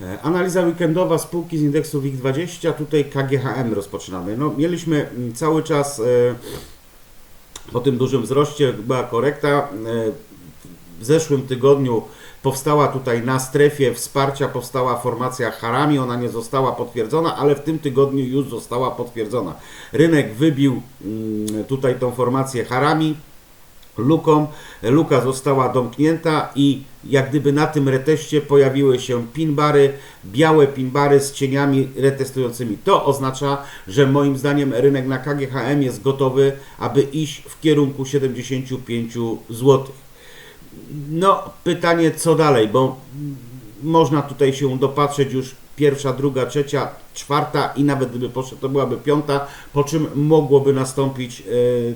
E, Analiza weekendowa spółki z indeksu WIG20, tutaj KGHM rozpoczynamy. No, mieliśmy mm, cały czas e, po tym dużym wzroście, była korekta. E, W zeszłym tygodniu powstała tutaj na strefie wsparcia, powstała formacja Harami, ona nie została potwierdzona, ale w tym tygodniu już została potwierdzona. Rynek wybił mm, tutaj tą formację Harami, luką. Luka została domknięta i jak gdyby na tym reteście pojawiły się pinbary, białe pinbary z cieniami retestującymi. To oznacza, że moim zdaniem rynek na KGHM jest gotowy, aby iść w kierunku 75 zł. No, pytanie co dalej, bo można tutaj się dopatrzeć już pierwsza, druga, trzecia, czwarta i nawet gdyby poszedł, to byłaby piąta, po czym mogłoby nastąpić e,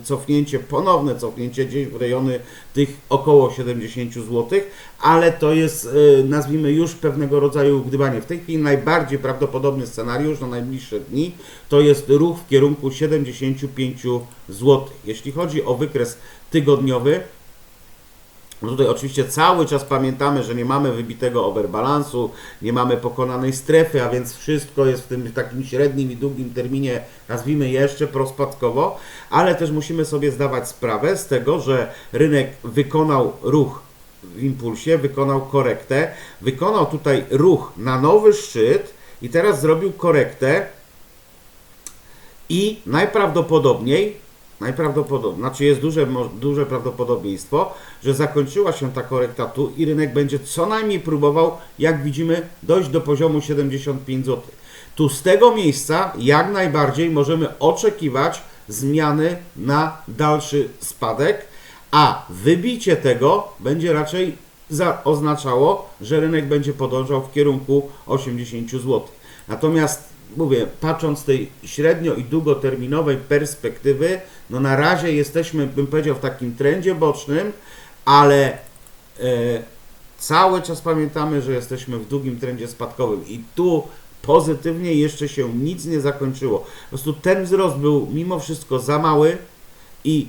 cofnięcie, ponowne cofnięcie gdzieś w rejony tych około 70 zł, ale to jest, e, nazwijmy już pewnego rodzaju gdybanie. W tej chwili najbardziej prawdopodobny scenariusz na najbliższe dni to jest ruch w kierunku 75 zł. Jeśli chodzi o wykres tygodniowy, no tutaj oczywiście cały czas pamiętamy, że nie mamy wybitego overbalansu, nie mamy pokonanej strefy, a więc wszystko jest w tym takim średnim i długim terminie, nazwijmy jeszcze prospadkowo, ale też musimy sobie zdawać sprawę z tego, że rynek wykonał ruch w impulsie, wykonał korektę, wykonał tutaj ruch na nowy szczyt i teraz zrobił korektę i najprawdopodobniej, najprawdopodobniej, znaczy jest duże, duże prawdopodobieństwo, że zakończyła się ta korekta tu i rynek będzie co najmniej próbował, jak widzimy, dojść do poziomu 75 zł. Tu z tego miejsca jak najbardziej możemy oczekiwać zmiany na dalszy spadek, a wybicie tego będzie raczej za, oznaczało, że rynek będzie podążał w kierunku 80 zł. Natomiast mówię, patrząc z tej średnio i długoterminowej perspektywy, no na razie jesteśmy, bym powiedział, w takim trendzie bocznym, ale e, cały czas pamiętamy, że jesteśmy w długim trendzie spadkowym. I tu pozytywnie jeszcze się nic nie zakończyło. Po prostu ten wzrost był mimo wszystko za mały i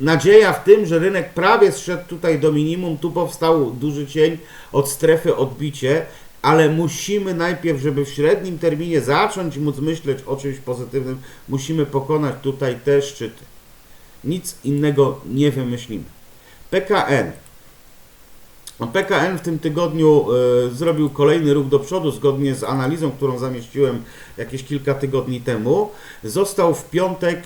nadzieja w tym, że rynek prawie zszedł tutaj do minimum, tu powstał duży cień od strefy odbicie, ale musimy najpierw, żeby w średnim terminie zacząć móc myśleć o czymś pozytywnym, musimy pokonać tutaj te szczyty. Nic innego nie wymyślimy. PKN. No, PKN w tym tygodniu e, zrobił kolejny ruch do przodu zgodnie z analizą, którą zamieściłem jakieś kilka tygodni temu. Został w piątek,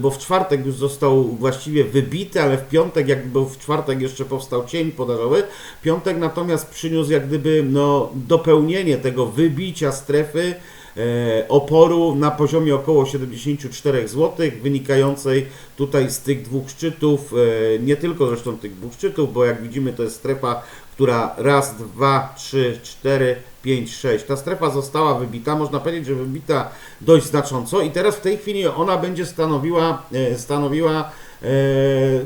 bo w czwartek już został właściwie wybity, ale w piątek, jak był w czwartek jeszcze powstał cień podażowy. Piątek natomiast przyniósł jak gdyby no, dopełnienie tego wybicia strefy e, oporu na poziomie około 74 zł, wynikającej tutaj z tych dwóch szczytów, e, nie tylko zresztą tych dwóch szczytów, bo jak widzimy to jest strefa, która raz, dwa, trzy, cztery, pięć, sześć. Ta strefa została wybita, można powiedzieć, że wybita dość znacząco i teraz w tej chwili ona będzie stanowiła, e, stanowiła e,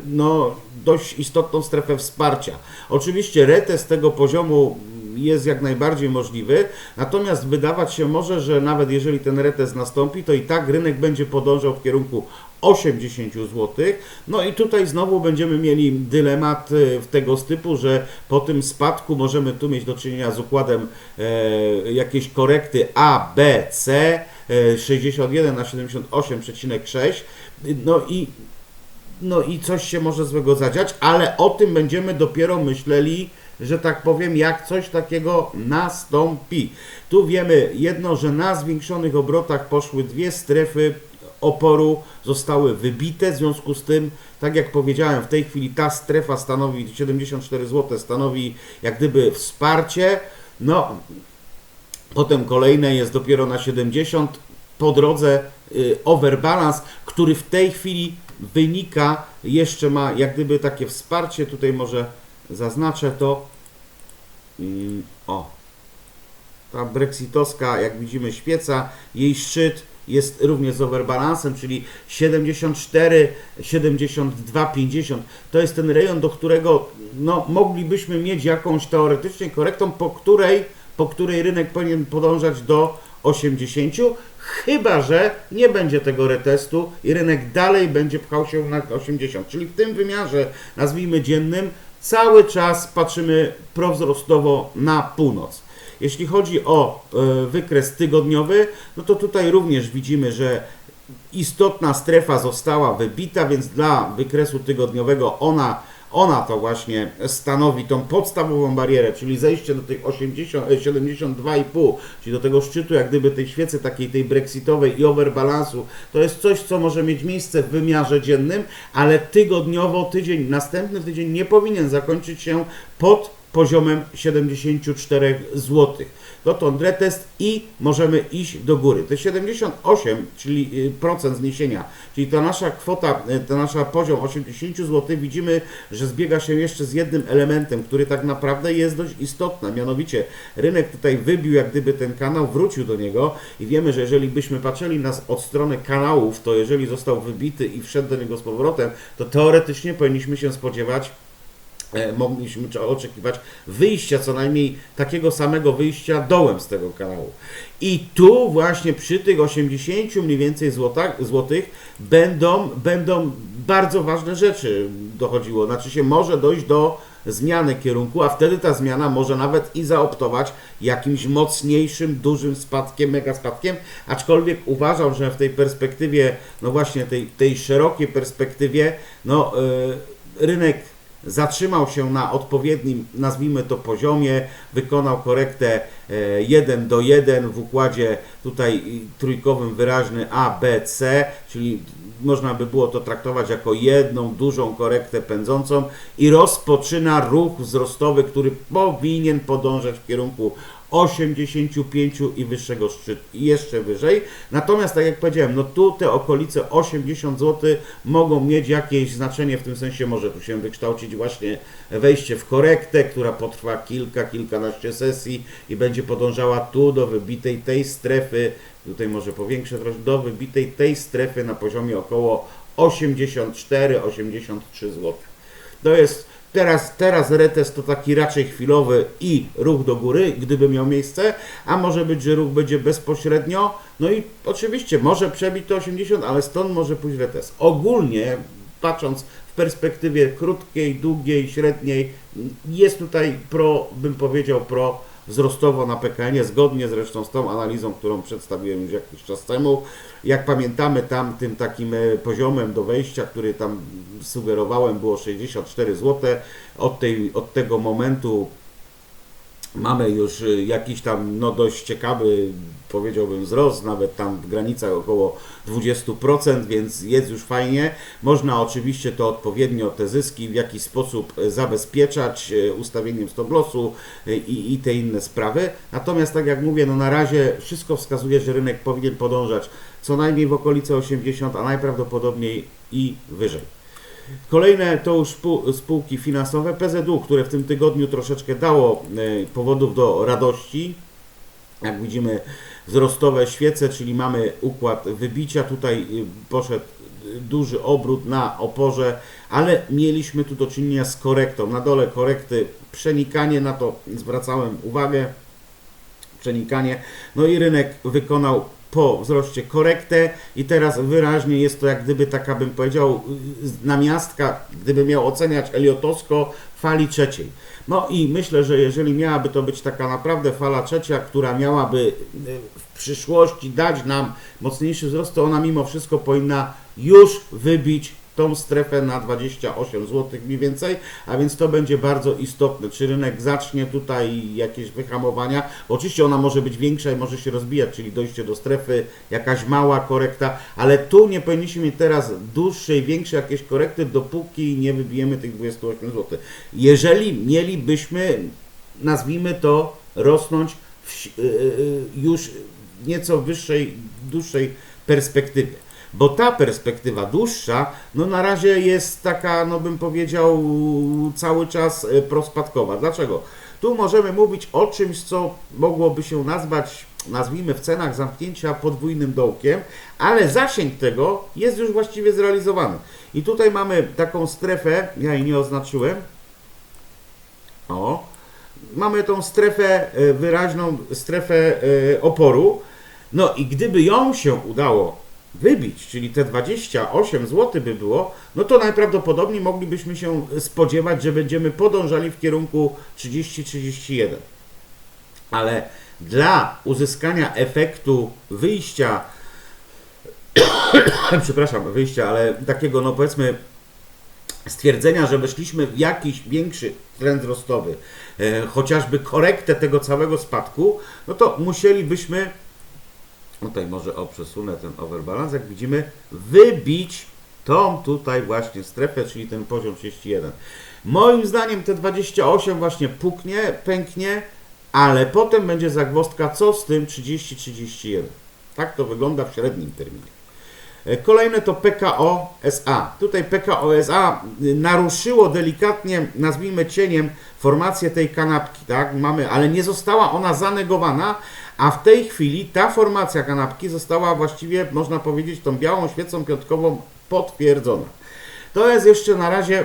no, dość istotną strefę wsparcia. Oczywiście retest tego poziomu jest jak najbardziej możliwy, natomiast wydawać się może, że nawet jeżeli ten retest nastąpi, to i tak rynek będzie podążał w kierunku 80 zł. No i tutaj znowu będziemy mieli dylemat w tego typu, że po tym spadku możemy tu mieć do czynienia z układem e, jakiejś korekty A, B, C, e, 61 na 78,6. No i no i coś się może złego zadziać, ale o tym będziemy dopiero myśleli, że tak powiem, jak coś takiego nastąpi. Tu wiemy jedno, że na zwiększonych obrotach poszły dwie strefy oporu, zostały wybite, w związku z tym, tak jak powiedziałem, w tej chwili ta strefa stanowi 74 zł, stanowi jak gdyby wsparcie, no Potem kolejne jest dopiero na 70. Po drodze y, overbalance, który w tej chwili wynika, jeszcze ma jak gdyby takie wsparcie. Tutaj może zaznaczę to. O. Ta brexitowska, jak widzimy, świeca, jej szczyt jest również z overbalansem, czyli 74, 72, 50. To jest ten rejon, do którego no, moglibyśmy mieć jakąś teoretycznie korektą, po której, po której rynek powinien podążać do 80, chyba że nie będzie tego retestu i rynek dalej będzie pchał się na 80. Czyli w tym wymiarze, nazwijmy dziennym, cały czas patrzymy prowzrostowo na północ. Jeśli chodzi o e, wykres tygodniowy, no to tutaj również widzimy, że istotna strefa została wybita, więc dla wykresu tygodniowego ona, ona to właśnie stanowi tą podstawową barierę, czyli zejście do tych 80, e, 72,5, czyli do tego szczytu, jak gdyby tej świecy takiej tej brexitowej i overbalansu, to jest coś, co może mieć miejsce w wymiarze dziennym, ale tygodniowo tydzień, następny tydzień nie powinien zakończyć się pod poziomem 74 zł. Dotąd retest i możemy iść do góry. Te 78, czyli y, procent zniesienia, czyli ta nasza kwota, y, ta nasza poziom 80 zł, widzimy, że zbiega się jeszcze z jednym elementem, który tak naprawdę jest dość istotny, mianowicie rynek tutaj wybił jak gdyby ten kanał, wrócił do niego i wiemy, że jeżeli byśmy patrzyli nas od strony kanałów, to jeżeli został wybity i wszedł do niego z powrotem, to teoretycznie powinniśmy się spodziewać mogliśmy czy oczekiwać wyjścia, co najmniej takiego samego wyjścia dołem z tego kanału. I tu właśnie przy tych 80 mniej więcej złotach, złotych będą, będą bardzo ważne rzeczy dochodziło. Znaczy się może dojść do zmiany kierunku, a wtedy ta zmiana może nawet i zaoptować jakimś mocniejszym, dużym spadkiem, mega spadkiem, aczkolwiek uważam, że w tej perspektywie, no właśnie tej, tej szerokiej perspektywie, no yy, rynek zatrzymał się na odpowiednim, nazwijmy to poziomie, wykonał korektę e, 1 do 1 w układzie tutaj trójkowym wyraźny A, B, C, czyli można by było to traktować jako jedną dużą korektę pędzącą i rozpoczyna ruch wzrostowy, który powinien podążać w kierunku 85 i wyższego szczytu, i jeszcze wyżej. Natomiast, tak jak powiedziałem, no tu te okolice 80 zł mogą mieć jakieś znaczenie, w tym sensie może tu się wykształcić właśnie wejście w korektę, która potrwa kilka, kilkanaście sesji i będzie podążała tu do wybitej tej strefy, tutaj może powiększę troszkę, do wybitej tej strefy na poziomie około 84-83 zł. To jest Teraz, teraz retest to taki raczej chwilowy i ruch do góry, gdyby miał miejsce, a może być, że ruch będzie bezpośrednio. No i oczywiście może przebić to 80, ale stąd może pójść retest. Ogólnie patrząc w perspektywie krótkiej, długiej, średniej, jest tutaj pro, bym powiedział, pro wzrostowo na PKN, zgodnie zresztą z tą analizą, którą przedstawiłem już jakiś czas temu. Jak pamiętamy, tam tym takim e, poziomem do wejścia, który tam sugerowałem, było 64 zł. Od, tej, od tego momentu mamy już e, jakiś tam no dość ciekawy, powiedziałbym, wzrost, nawet tam w granicach około 20%, więc jest już fajnie. Można oczywiście to odpowiednio, te zyski w jakiś sposób e, zabezpieczać ustawieniem stop lossu i, i te inne sprawy. Natomiast tak jak mówię, no na razie wszystko wskazuje, że rynek powinien podążać co najmniej w okolice 80, a najprawdopodobniej i wyżej. Kolejne to już spółki finansowe PZU, które w tym tygodniu troszeczkę dało e, powodów do radości. Jak widzimy, wzrostowe świece, czyli mamy układ wybicia. Tutaj e, poszedł duży obrót na oporze, ale mieliśmy tu do czynienia z korektą. Na dole korekty, przenikanie, na to zwracałem uwagę. Przenikanie. No i rynek wykonał po wzroście korektę i teraz wyraźnie jest to jak gdyby taka bym powiedział namiastka, gdyby miał oceniać Eliotowsko fali trzeciej. No i myślę, że jeżeli miałaby to być taka naprawdę fala trzecia, która miałaby y, w przyszłości dać nam mocniejszy wzrost, to ona mimo wszystko powinna już wybić tą strefę na 28 zł mniej więcej, a więc to będzie bardzo istotne, czy rynek zacznie tutaj jakieś wyhamowania, oczywiście ona może być większa i może się rozbijać, czyli dojście do strefy, jakaś mała korekta, ale tu nie powinniśmy mieć teraz dłuższej, większej jakieś korekty, dopóki nie wybijemy tych 28 zł. Jeżeli mielibyśmy, nazwijmy to, rosnąć w, yy, już nieco wyższej, dłuższej perspektywie bo ta perspektywa dłuższa, no na razie jest taka, no bym powiedział, cały czas e, prospadkowa. Dlaczego? Tu możemy mówić o czymś, co mogłoby się nazwać, nazwijmy w cenach zamknięcia podwójnym dołkiem, ale zasięg tego jest już właściwie zrealizowany. I tutaj mamy taką strefę, ja jej nie oznaczyłem. O, mamy tą strefę, e, wyraźną strefę e, oporu. No i gdyby ją się udało wybić, czyli te 28 zł by było, no to najprawdopodobniej moglibyśmy się spodziewać, że będziemy podążali w kierunku 30-31. Ale dla uzyskania efektu wyjścia, przepraszam, wyjścia, ale takiego, no powiedzmy, stwierdzenia, że weszliśmy w jakiś większy trend wzrostowy, e, chociażby korektę tego całego spadku, no to musielibyśmy, tutaj może o przesunę ten overbalance, jak widzimy, wybić tą tutaj właśnie strefę, czyli ten poziom 31. Moim zdaniem te 28 właśnie puknie, pęknie, ale potem będzie zagwozdka, co z tym 30-31. Tak to wygląda w średnim terminie. E, Kolejne to PKO SA. Tutaj PKO SA naruszyło delikatnie, nazwijmy cieniem, formację tej kanapki, tak? Mamy, ale nie została ona zanegowana, a w tej chwili ta formacja kanapki została właściwie, można powiedzieć, tą białą świecą piątkową potwierdzona. To jest jeszcze na razie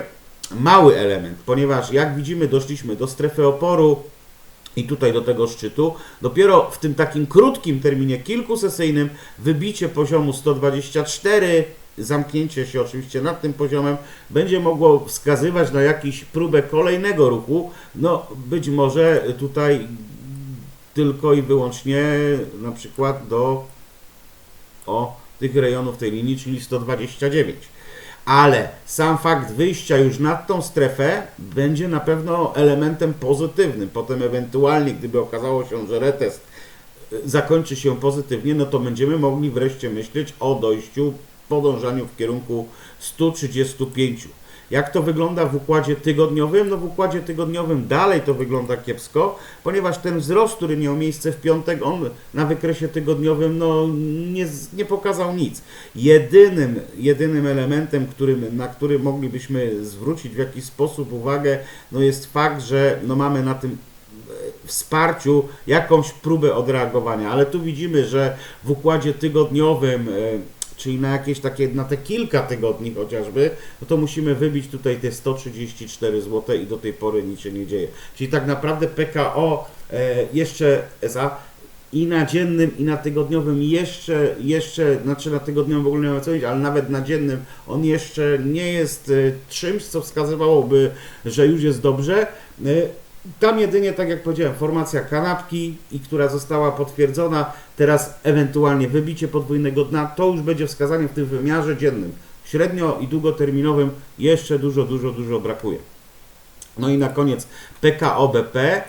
mały element, ponieważ jak widzimy, doszliśmy do strefy oporu, i tutaj do tego szczytu. Dopiero w tym takim krótkim terminie kilkusesyjnym wybicie poziomu 124, zamknięcie się oczywiście nad tym poziomem, będzie mogło wskazywać na jakiś próbę kolejnego ruchu. No być może tutaj tylko i wyłącznie na przykład do o tych rejonów tej linii, czyli 129 ale sam fakt wyjścia już nad tą strefę będzie na pewno elementem pozytywnym. Potem ewentualnie, gdyby okazało się, że retest y, zakończy się pozytywnie, no to będziemy mogli wreszcie myśleć o dojściu, podążaniu w kierunku 135. Jak to wygląda w układzie tygodniowym? No w układzie tygodniowym dalej to wygląda kiepsko, ponieważ ten wzrost, który miał miejsce w piątek, on na wykresie tygodniowym no, nie, nie pokazał nic. Jedynym, jedynym elementem, którym, na który moglibyśmy zwrócić w jakiś sposób uwagę, no jest fakt, że no mamy na tym e, wsparciu jakąś próbę odreagowania, ale tu widzimy, że w układzie tygodniowym, e, czyli na jakieś takie, na te kilka tygodni chociażby, no to musimy wybić tutaj te 134 zł i do tej pory nic się nie dzieje. Czyli tak naprawdę PKO e, jeszcze za i na dziennym, i na tygodniowym jeszcze, jeszcze, znaczy na tygodniowym w ogóle nie ma co powiedzieć, ale nawet na dziennym on jeszcze nie jest e, czymś, co wskazywałoby, że już jest dobrze. Tam jedynie, tak jak powiedziałem, formacja kanapki, i która została potwierdzona, teraz ewentualnie wybicie podwójnego dna, to już będzie wskazanie w tym wymiarze dziennym. Średnio i długoterminowym jeszcze dużo, dużo, dużo brakuje. No i na koniec PKO BP,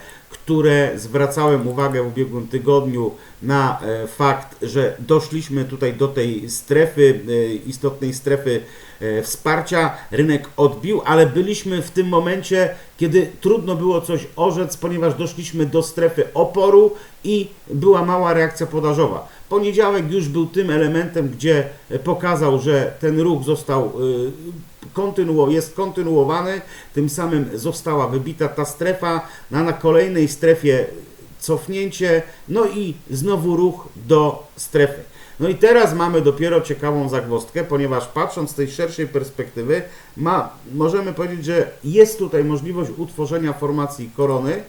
które zwracałem uwagę w ubiegłym tygodniu na e, fakt, że doszliśmy tutaj do tej strefy, e, istotnej strefy e, wsparcia. Rynek odbił, ale byliśmy w tym momencie, kiedy trudno było coś orzec, ponieważ doszliśmy do strefy oporu i była mała reakcja podażowa. Poniedziałek już był tym elementem, gdzie pokazał, że ten ruch został kontynuo, jest kontynuowany, tym samym została wybita ta strefa, na, na kolejnej strefie cofnięcie, no i znowu ruch do strefy. No i teraz mamy dopiero ciekawą zagwozdkę, ponieważ patrząc z tej szerszej perspektywy, ma, możemy powiedzieć, że jest tutaj możliwość utworzenia formacji korony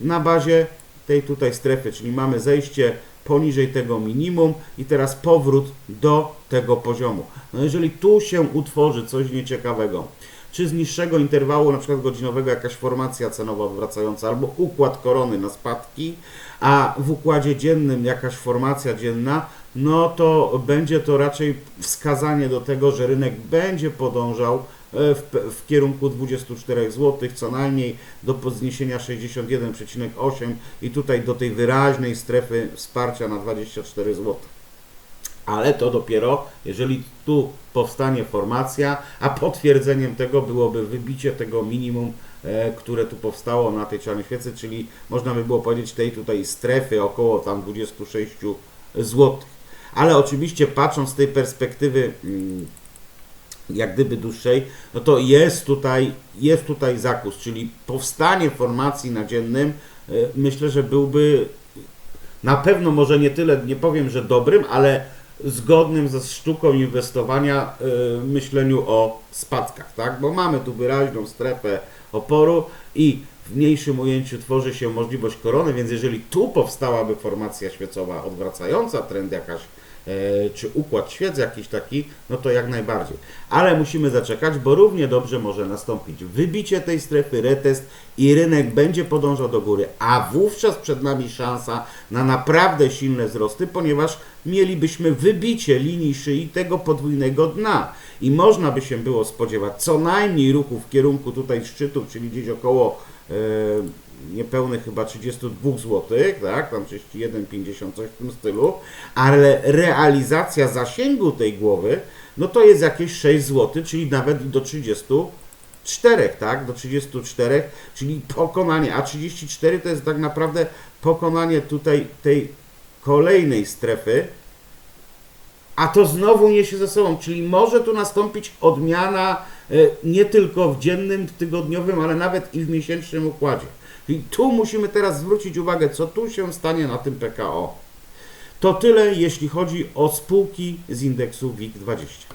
na bazie tej tutaj strefy, czyli mamy zejście poniżej tego minimum i teraz powrót do tego poziomu. No jeżeli tu się utworzy coś nieciekawego, czy z niższego interwału, na przykład godzinowego, jakaś formacja cenowa odwracająca, albo układ korony na spadki, a w układzie dziennym jakaś formacja dzienna, no to będzie to raczej wskazanie do tego, że rynek będzie podążał w, w kierunku 24 zł, co najmniej do podniesienia 61,8 i tutaj do tej wyraźnej strefy wsparcia na 24 zł. Ale to dopiero, jeżeli tu powstanie formacja, a potwierdzeniem tego byłoby wybicie tego minimum, e, które tu powstało na tej czarnej świecy, czyli można by było powiedzieć tej tutaj strefy około tam 26 zł. Ale oczywiście patrząc z tej perspektywy mm, jak gdyby dłuższej, no to jest tutaj, jest tutaj zakus, czyli powstanie formacji na dziennym, e, myślę, że byłby na pewno może nie tyle, nie powiem, że dobrym, ale zgodnym ze sztuką inwestowania y, myśleniu o spadkach, tak? Bo mamy tu wyraźną strefę oporu i w mniejszym ujęciu tworzy się możliwość korony, więc jeżeli tu powstałaby formacja świecowa odwracająca trend jakaś czy układ świec jakiś taki, no to jak najbardziej. Ale musimy zaczekać, bo równie dobrze może nastąpić wybicie tej strefy, retest i rynek będzie podążał do góry, a wówczas przed nami szansa na naprawdę silne wzrosty, ponieważ mielibyśmy wybicie linii szyi tego podwójnego dna i można by się było spodziewać co najmniej ruchu w kierunku tutaj szczytów, czyli gdzieś około e, niepewne chyba 32 zł, tak, tam 31,50 coś w tym stylu, ale realizacja zasięgu tej głowy, no to jest jakieś 6 zł, czyli nawet do 34, tak, do 34, czyli pokonanie, a 34 to jest tak naprawdę pokonanie tutaj tej kolejnej strefy, a to znowu niesie ze sobą, czyli może tu nastąpić odmiana e, nie tylko w dziennym, tygodniowym, ale nawet i w miesięcznym układzie. I tu musimy teraz zwrócić uwagę, co tu się stanie na tym PKO. To tyle, jeśli chodzi o spółki z indeksu WIG20.